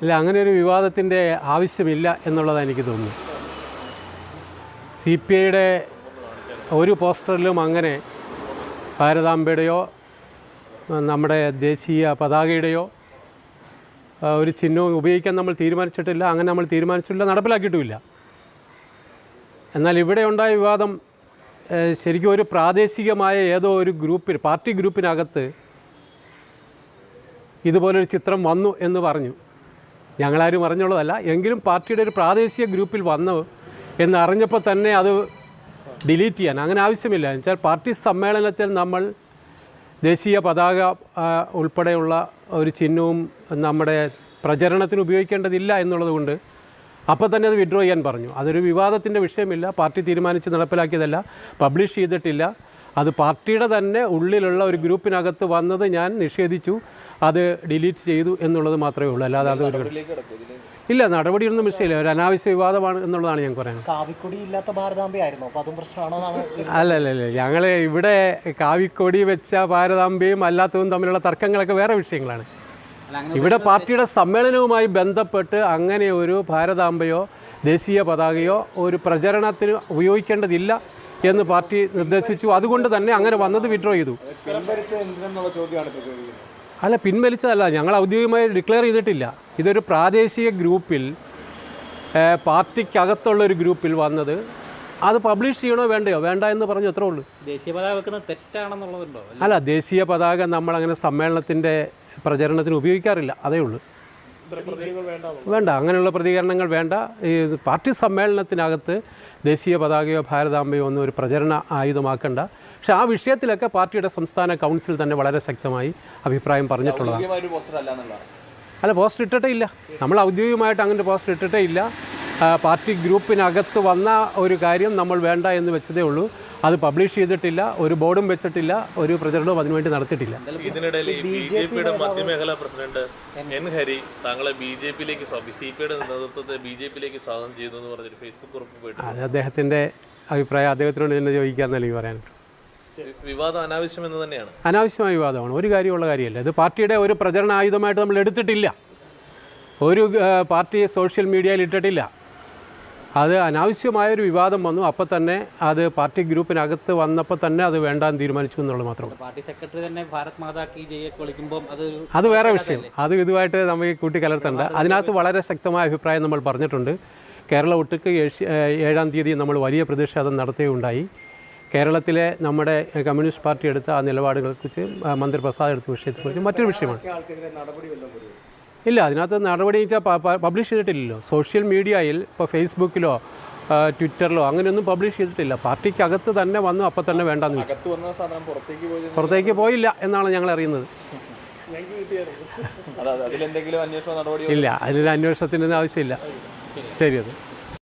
അല്ല അങ്ങനെ ഒരു വിവാദത്തിന്റെ ആവശ്യമില്ല എന്നുള്ളതാണ് എനിക്ക് തോന്നുന്നു സി പി ഐയുടെ ഒരു പോസ്റ്ററിലും അങ്ങനെ ഭാരതാംബയുടെയോ നമ്മുടെ ദേശീയ പതാകയുടെയോ ഒരു ചിഹ്നവും ഉപയോഗിക്കാൻ നമ്മൾ തീരുമാനിച്ചിട്ടില്ല അങ്ങനെ നമ്മൾ തീരുമാനിച്ചിട്ടില്ല നടപ്പിലാക്കിയിട്ടുമില്ല. എന്നാൽ ഇവിടെ ഉണ്ടായ വിവാദം ശരിക്കും ഒരു പ്രാദേശികമായ ഏതോ ഒരു ഗ്രൂപ്പിൽ പാർട്ടി ഗ്രൂപ്പിനകത്ത് ഇതുപോലൊരു ചിത്രം വന്നു എന്ന് പറഞ്ഞു. ഞങ്ങളാരും അറിഞ്ഞുള്ളതല്ല. എങ്കിലും പാർട്ടിയുടെ ഒരു പ്രാദേശിക ഗ്രൂപ്പിൽ വന്നു എന്ന് അറിഞ്ഞപ്പോൾ തന്നെ അത് ഡിലീറ്റ് ചെയ്യാൻ അങ്ങനെ ആവശ്യമില്ല. എന്ന് വെച്ചാൽ പാർട്ടി സമ്മേളനത്തിൽ നമ്മൾ ദേശീയ പതാക ഉൾപ്പെടെയുള്ള ഒരു ചിഹ്നവും നമ്മുടെ പ്രചരണത്തിന് ഉപയോഗിക്കേണ്ടതില്ല എന്നുള്ളതുകൊണ്ട് അപ്പോൾ തന്നെ അത് വിഡ്രോ ചെയ്യാൻ പറഞ്ഞു. അതൊരു വിവാദത്തിന്റെ വിഷയമില്ല. പാർട്ടി തീരുമാനിച്ച് നടപ്പിലാക്കിയതല്ല. പബ്ലിഷ് ചെയ്തിട്ടില്ല. അത് പാർട്ടിയുടെ തന്നെ ഉള്ളിലുള്ള ഒരു ഗ്രൂപ്പിനകത്ത് വന്നത് ഞാൻ നിഷേധിച്ചു. അത് ഡിലീറ്റ് ചെയ്തു എന്നുള്ളത് മാത്രമേ ഉള്ളൂ. അല്ലാതെ അത് ഒരു ഇല്ല നടപടിയൊന്നും മിസ്സില്ല ഒരു അനാവശ്യ വിവാദമാണ് എന്നുള്ളതാണ് ഞാൻ പറയുന്നത്. കാവിക്കൊടി ഇല്ലാത്ത ഭാരതാംബയായിരുന്നു അപ്പോൾ അതും പ്രശ്നമാണോ അല്ല അല്ല അല്ല. ഞങ്ങൾ ഇവിടെ കാവിക്കൊടി വെച്ച ഭാരതാംബയും അല്ലാത്തതും തമ്മിലുള്ള തർക്കങ്ങളൊക്കെ വേറെ വിഷയങ്ങളാണ്. ഇവിടെ പാർട്ടിയുടെ സമ്മേളനവുമായി ബന്ധപ്പെട്ട് അങ്ങനെ ഒരു ഭാരതാംബയോ ദേശീയ പതാകയോ ഒരു പ്രചരണത്തിന് ഉപയോഗിക്കേണ്ടതില്ല. എന്ന് പാർട്ടി നിർദ്ദേശിച്ചു. അതുകൊണ്ട് തന്നെ അങ്ങനെ വന്നത് വിഡ്രോ ചെയ്തു. അല്ല പിൻവലിച്ചതല്ല. ഞങ്ങൾ ഔദ്യോഗികമായി ഡിക്ലെയർ ചെയ്തിട്ടില്ല. ഇതൊരു പ്രാദേശിക ഗ്രൂപ്പിൽ പാർട്ടിക്കകത്തുള്ള ഒരു ഗ്രൂപ്പിൽ വന്നത്. അത് പബ്ലിഷ് ചെയ്യണോ വേണ്ടയോ? വേണ്ട എന്ന് പറഞ്ഞു അത്രേ ഉള്ളൂ. ദേശീയ പതാക വെക്കുന്നത് തെറ്റാണെന്നുള്ളതുണ്ടോ? അല്ല ദേശീയ പതാക നമ്മളങ്ങനെ സമ്മേളനത്തിന്റെ പ്രചരണത്തിന് ഉപയോഗിക്കാറില്ല. അതേ ഉള്ളൂ. വേണ്ട അങ്ങനെയുള്ള പ്രതികരണങ്ങൾ വേണ്ട. ഈ പാർട്ടി സമ്മേളനത്തിനകത്ത് ദേശീയ പതാകയോ ഭാരതാംബയോ ഒന്നും ഒരു പ്രചരണ ആയുധമാക്കണ്ട. പക്ഷെ ആ വിഷയത്തിലൊക്കെ പാർട്ടിയുടെ സംസ്ഥാന കൗൺസിൽ തന്നെ വളരെ ശക്തമായി അഭിപ്രായം പറഞ്ഞിട്ടുള്ളതാണ്. അല്ല പോസ്റ്റർ ഇട്ടിട്ടേ ഇല്ല. നമ്മൾ ഔദ്യോഗികമായിട്ട് അങ്ങനെ പോസ്റ്റർ ഇട്ടിട്ടേ ഇല്ല. പാർട്ടി ഗ്രൂപ്പിനകത്ത് വന്ന ഒരു കാര്യം നമ്മൾ വേണ്ട എന്ന് വെച്ചതേ ഉള്ളൂ. അത് പബ്ലിഷ് ചെയ്തിട്ടില്ല ഒരു ബോർഡും വെച്ചിട്ടില്ല ഒരു പ്രചരണവും അതിനുവേണ്ടി നടത്തിയിട്ടില്ല. ഇതിനിടയിൽ ബി ജെ പിയുടെ മധ്യമേഖലാ പ്രസിഡന്റ് എൻ ഹരി താങ്കളെ ബി ജെ പിയിലേക്ക് സി പി ഐയുടെ നേതൃത്വത്തെ ബി ജെ പിയിലേക്ക് സ്വാഗതം ചെയ്തു എന്ന് പറഞ്ഞൊരു ഫേസ്ബുക്ക് കുറിപ്പ് പോയിട്ട് അത് അദ്ദേഹത്തിന്റെ അഭിപ്രായം അദ്ദേഹത്തിനോട് തന്നെ ചോദിക്കാമെന്നല്ല എനിക്ക് പറയാനുണ്ട് വിവാദം അനാവശ്യമെന്ന് തന്നെയാണ്. അനാവശ്യമായ വിവാദമാണ്. ഒരു കാര്യമുള്ള കാര്യമല്ല. ഇത് പാർട്ടിയുടെ ഒരു പ്രചരണ ആയുധമായിട്ട് നമ്മൾ എടുത്തിട്ടില്ല. ഒരു പാർട്ടി സോഷ്യൽ മീഡിയയിൽ ഇട്ടിട്ടില്ല. അത് അനാവശ്യമായൊരു വിവാദം വന്നു. അപ്പോൾ തന്നെ അത് പാർട്ടി ഗ്രൂപ്പിനകത്ത് വന്നപ്പോൾ തന്നെ അത് വേണ്ടാന്ന് തീരുമാനിച്ചു എന്നുള്ളത് മാത്രം പാർട്ടി സെക്രട്ടറി തന്നെ ഭാരത് മാതാ കി ജയൊക്കെ വിളിക്കുമ്പോൾ അത് അത് വേറെ വിഷയം. അത് ഇതുമായിട്ട് നമുക്ക് കൂട്ടിക്കലർത്തേണ്ട അതിനകത്ത് വളരെ ശക്തമായ അഭിപ്രായം നമ്മൾ പറഞ്ഞിട്ടുണ്ട്. കേരള ഒട്ടുക്ക് ഏഴാം തീയതി നമ്മൾ വലിയ പ്രതിഷേധം നടത്തുകയുണ്ടായി കേരളത്തിലെ നമ്മുടെ കമ്മ്യൂണിസ്റ്റ് പാർട്ടി എടുത്ത ആ നിലപാടുകളെക്കുറിച്ച് മന്ത്രി പ്രസാദ് എടുത്ത വിഷയത്തെക്കുറിച്ച് മറ്റൊരു വിഷയമാണ്. ഇല്ല അതിനകത്ത് നടപടി വെച്ചാൽ പബ്ലിഷ് ചെയ്തിട്ടില്ലല്ലോ. സോഷ്യൽ മീഡിയയിൽ ഇപ്പോൾ ഫേസ്ബുക്കിലോ ട്വിറ്ററിലോ അങ്ങനെയൊന്നും പബ്ലിഷ് ചെയ്തിട്ടില്ല. പാർട്ടിക്കകത്ത് തന്നെ വന്നു അപ്പം തന്നെ വേണ്ടെന്ന് വെച്ചു. വന്ന സാധനം പുറത്തേക്ക് പോയി പുറത്തേക്ക് പോയില്ല എന്നാണ് ഞങ്ങൾ അറിയുന്നത്. ഇല്ല അതിലൊരു അന്വേഷണത്തിന്റെ ആവശ്യമില്ല. ശരി അത്.